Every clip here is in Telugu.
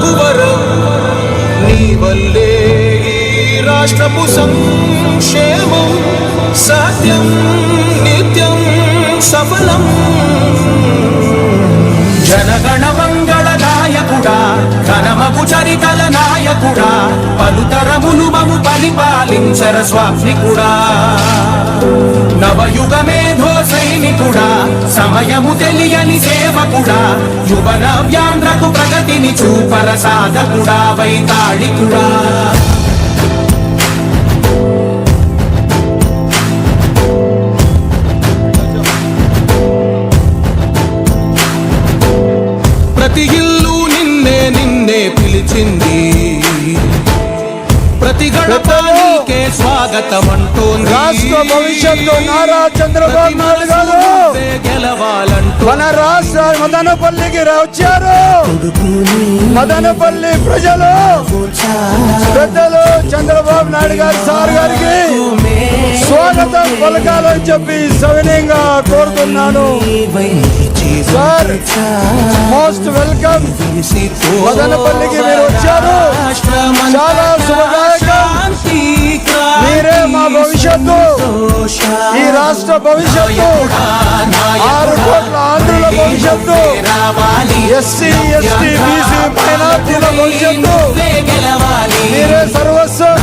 కువరం నీ వల్లే రాష్ట్రపు సంక్షేమం సత్యం నిత్యం సఫలం. జనగణ మంగళ నాయకుడా చరితల నాయకుడా పలుతరములు మము పరిపాలించర నవయుగ మేధో సైనికుడా సమయము తెలియని సేవ సేవకుడా యువన వ్యాంధ్రకు ప్రగతిని చూపర సాధకుడా వైతాళికుడా. ప్రతి ఇల్లు నిన్నే నిన్నే పిలిచింది. ప్రతి గడప నీకే స్వాగతం అంటోంది రాష్ట్ర భవిష్యత్తు నారా చంద్రబాబు నాయుడు గారు. గెలవాలంటూ మన రాష్ట్ర మదనపల్లికి వచ్చారు మదనపల్లి ప్రజలు పెద్దలు చంద్రబాబు నాయుడు గారి సార్ గారికి స్వాగతం పలకాలని చెప్పి సవినయంగా కోరుతున్నాను. సార్ మోస్ట్ వెల్కమ్ మదనపల్లికి మీరు వచ్చారు. చాలా భవిష్యత్తు. ఈ రాష్ట్ర భవిష్యత్తు. ఆరు కోట్ల ఆంధ్రుల భవిష్యత్తు. ఎస్సీ ఎస్టీ బీసీ మైనార్టీల భవిష్యత్తు. మీరే సర్వస్వం.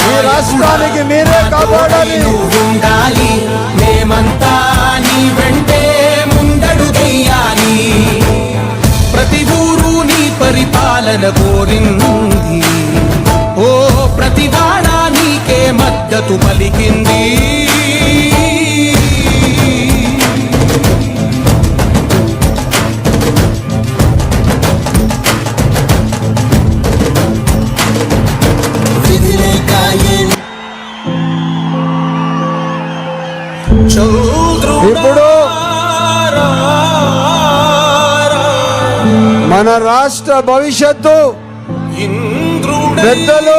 ఈ రాష్ట్రానికి మీరే కాపాడాలి. మేమంతా నీ వెంటే ముందడు ప్రతి ఊరు నీ పరిపాలన కోరింది. మద్దతు పలికింది ఇప్పుడు మన రాష్ట్ర భవిష్యత్తు. పెద్దలు